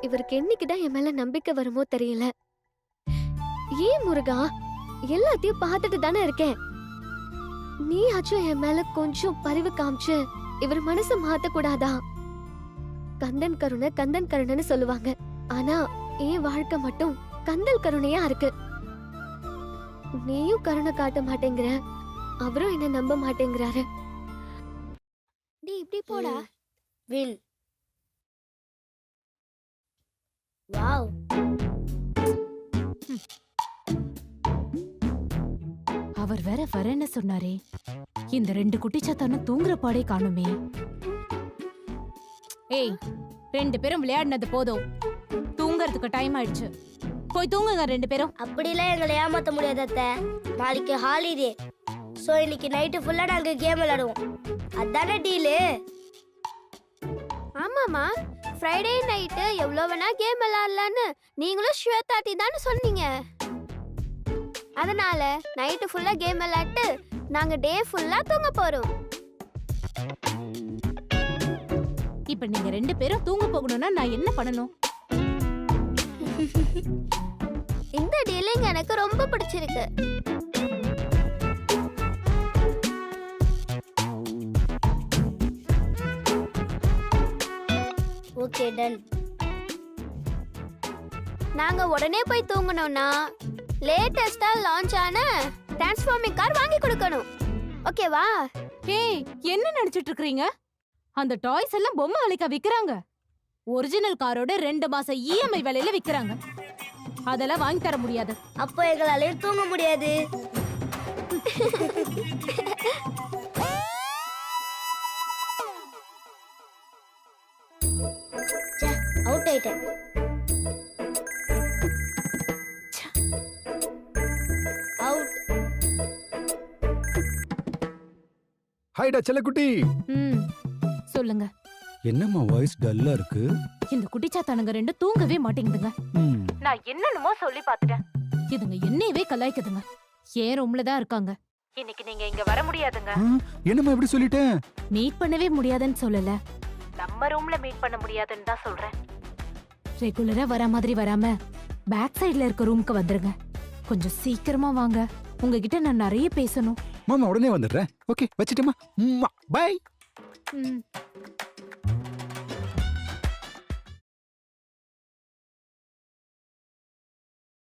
இவருக்கு என்னைக்குதான் என் மேல நம்பிக்கை வருமோ தெரியல. ஏன் முருகா? எல்லாத்தையும் பார்த்துட்டு தானே இருக்கேன். நீயாச்சும் என் மேல கொஞ்சம் பரிவு காமிச்சு இவர் மனசை மாத்த கூடாதா கந்தன் கருணை கந்தன் கருணைன்னு சொல்லுவாங்க. ஆனா என் வாழ்க்கை மட்டும் கந்தல் கருணையா இருக்கு. நீயும் கருணை காட்ட மாட்டேங்கிற. அவரும் என்ன நம்ப மாட்டேங்கிறாரு. நீ இப்படி போடா. வில். வாவ். அவர் வேற வரேன்னு சொன்னாரே. இந்த ரெண்டு குட்டிச்சாத்தானும் தூங்குற பாடே காணுமே. ஏய் ரெண்டு பேரும் விளையாடினது போதும். தூங்கறதுக்கு டைம் ஆயிடுச்சு. போய் தூங்குங்க ரெண்டு பேரும். அப்படிலாம் எங்களை ஏமாத்த முடியாது அத்தை. நாளைக்கு ஹாலிடே ஸோ இன்னைக்கு நைட்டு ஃபுல்லாக நாங்கள் கேம் விளையாடுவோம். அதானே டீலு ஆமாமா ஃப்ரைடே நைட்டு எவ்வளோ வேணா கேம் விளாட்லான்னு நீங்களும் ஸ்வேதாட்டி தானே சொன்னீங்க. அதனால நைட்டு ஃபுல்லா கேம் விளையாட்டு நாங்க டே ஃபுல்லா தூங்க போறோம். இப்ப நீங்க ரெண்டு பேரும் தூங்க போகணும்னா நான் என்ன பண்ணணும்? இந்த டீலிங் எனக்கு ரொம்ப பிடிச்சிருக்கு. டன் நாங்க உடனே போய் தூங்கணும்னா லேட்டஸ்டா லான்ச் ஆன டிரான்ஸ்ஃபார்மிங் கார் வாங்கி கொடுக்கணும். ஓகேவா ஏய் என்ன நினைச்சிட்டு இருக்கீங்க? அந்த டாய்ஸ் எல்லாம் பொம்மை விலைக்கா விக்கிறாங்க. ஒரிஜினல் காரோட ரெண்டு மாசம் இஎம்ஐ விலையில விக்கிறாங்க. அதெல்லாம் வாங்கி தர முடியாது. அப்போ எங்களாலையும் தூங்க முடியாது. அவுட் ஆயிட்டேன் அவுட் ஹாய்டா செல்லக்குட்டி. ம் சொல்லுங்க. என்னம்மா வாய்ஸ் டல்லா இருக்கு? இந்த குட்டிச்சாத்தானுங்க ரெண்டு தூங்கவே மாட்டேங்குதுங்க. ம், நான் என்னென்னமோ சொல்லி பாத்துட்டேன் இதுங்க என்னையவே கலாய்க்குதுங்க. ஏன் ரூம்ல தான் இருக்காங்க? இன்னைக்கு நீங்க இங்க வர முடியாதுங்க. ஆ, என்னம்மா இப்படி சொல்லிட்டேன்? மீட் பண்ணவே முடியாதுன்னு சொல்லல. நம்ம ரூம்ல மீட் பண்ண முடியாதுன்னு தான் சொல்றேன். ரெகுலரா வர மாதிரி வராம பேக் சைடுல இருக்க ரூம்க்கு வந்துருங்க. கொஞ்சம் சீக்கிரமா வாங்க. உங்ககிட்ட நான் நிறைய பேசணும். மாமா உடனே வந்துடுறேன். ஓகே வச்சிட்டேமா. பை ம்.